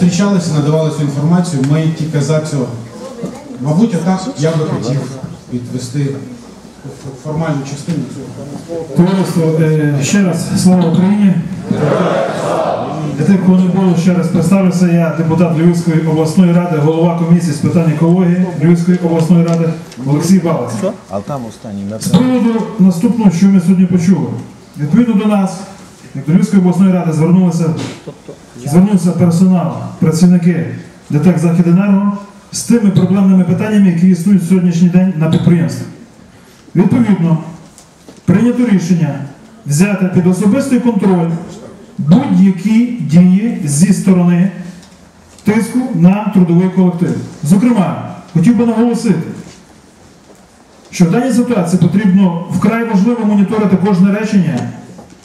зустрічалися, надавали цю інформацію. Ми тільки за цього. Мабуть, отак я би хотів відвести формальну частину цього. Товариство, е, ще раз слава Україні. Для тих, кого не було, ще раз представлюся. Я депутат Львівської обласної ради, голова комісії з питань екології Львівської обласної ради Олексій Балас. А там останній на З приводу наступного, що ми сьогодні почули. Відповідно до нас, до Львівської обласної ради, звернулися, звернувся персонал, працівники ДТЕК Західенерго з тими проблемними питаннями, які існують сьогоднішній день на підприємстві. Відповідно, прийнято рішення взяти під особистий контроль будь-які дії зі сторони тиску на трудовий колектив. Зокрема, хотів би наголосити, що в даній ситуації потрібно вкрай важливо моніторити кожне речення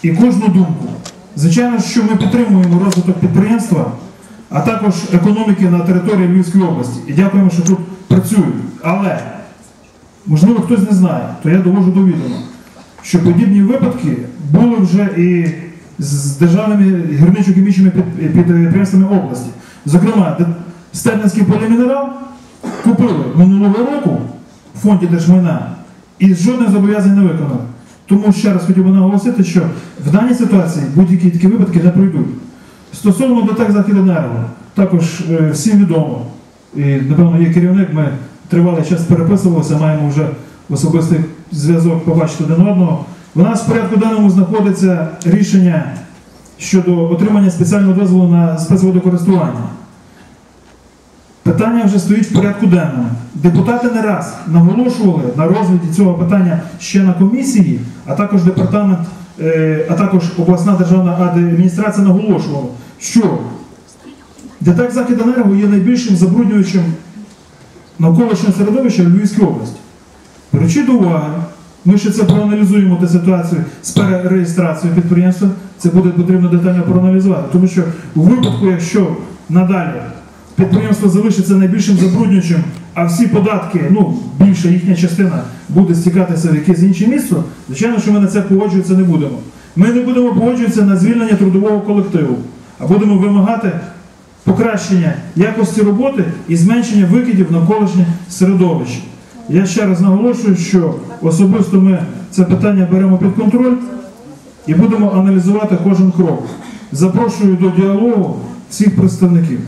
і кожну думку. Звичайно, що ми підтримуємо розвиток підприємства, а також економіки на території Львівської області. І дякуємо, що тут працюють. Але, можливо, хтось не знає, то я довожу до відома, що подібні випадки були вже і з державними гірничо-хімічними підприємствами області. Зокрема, Де- полімінерал купили минулого року в фонді держмайна і жодних зобов'язань не виконали. Тому ще раз хотів би наголосити, що в даній ситуації будь-які такі випадки не пройдуть. Стосовно ДТЕК Західенерго, також е, всім відомо, і напевно є керівник, ми тривалий час переписувалися, маємо вже особистий зв'язок побачити один одного. У нас в порядку денному знаходиться рішення щодо отримання спеціального дозволу на спецводокористування. Питання вже стоїть в порядку денному. Депутати не раз наголошували на розгляді цього питання ще на комісії, а також департамент, е, а також обласна державна адміністрація наголошувала, що ДТЕК Західенерго є найбільшим забруднюючим навколишнього середовища в Львівській області. Беручи до уваги, ми ще це проаналізуємо ту ситуацію з перереєстрацією підприємства. Це буде потрібно детально проаналізувати, тому що у випадку, якщо надалі підприємство залишиться найбільшим забруднюючим, а всі податки, ну більша їхня частина буде стікатися в якесь інше місце, звичайно, що ми на це погоджуватися не будемо. Ми не будемо погоджуватися на звільнення трудового колективу, а будемо вимагати покращення якості роботи і зменшення викидів навколишнє середовище. Я ще раз наголошую, що особисто ми це питання беремо під контроль і будемо аналізувати кожен крок. Запрошую до діалогу всіх представників.